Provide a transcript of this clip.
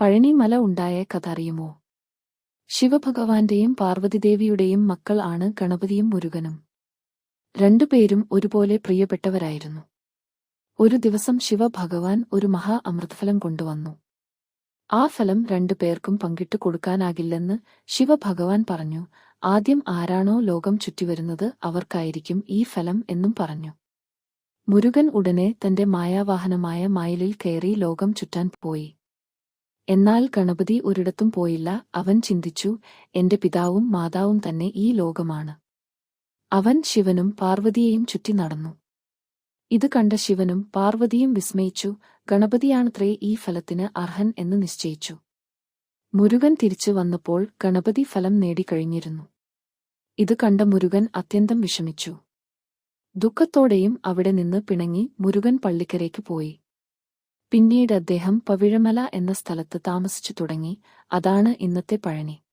പഴനിമല ഉണ്ടായ കഥ അറിയുമോ? ശിവഭഗവാന്റെയും പാർവതിദേവിയുടെയും മക്കൾ ആണ് ഗണപതിയും മുരുകനും. രണ്ടുപേരും ഒരുപോലെ പ്രിയപ്പെട്ടവരായിരുന്നു. ഒരു ദിവസം ശിവഭഗവാൻ ഒരു മഹാ അമൃതഫലം കൊണ്ടുവന്നു. ആ ഫലം രണ്ടു പേർക്കും പങ്കിട്ടു കൊടുക്കാനാകില്ലെന്ന് ശിവഭഗവാൻ പറഞ്ഞു. ആദ്യം ആരാണോ ലോകം ചുറ്റിവരുന്നത് അവർക്കായിരിക്കും ഈ ഫലം എന്നും പറഞ്ഞു. മുരുകൻ ഉടനെ തന്റെ മായാവാഹനമായ മയിലിൽ കയറി ലോകം ചുറ്റാൻ പോയി. എന്നാൽ ഗണപതി ഒരിടത്തും പോയില്ല. അവൻ ചിന്തിച്ചു എന്റെ പിതാവും മാതാവും തന്നെ ഈ ലോകമാണ്. അവൻ ശിവനും പാർവതിയെയും ചുറ്റി നടന്നു. ഇത് കണ്ട ശിവനും പാർവതിയും വിസ്മയിച്ചു ഗണപതിയാണത്രേ ഈ ഫലത്തിന് അർഹൻ എന്ന് നിശ്ചയിച്ചു. മുരുകൻ തിരിച്ചു വന്നപ്പോൾ ഗണപതി ഫലം നേടിക്കഴിഞ്ഞിരുന്നു. ഇത് കണ്ട മുരുകൻ അത്യന്തം വിഷമിച്ചു. ദുഃഖത്തോടെയും അവിടെ നിന്ന് പിണങ്ങി മുരുകൻ പള്ളിക്കരയ്ക്ക് പോയി. പിന്നീട് അദ്ദേഹം പവിഴമല എന്ന സ്ഥലത്ത് താമസിച്ചു തുടങ്ങി. അതാണ് ഇന്നത്തെ പഴനി.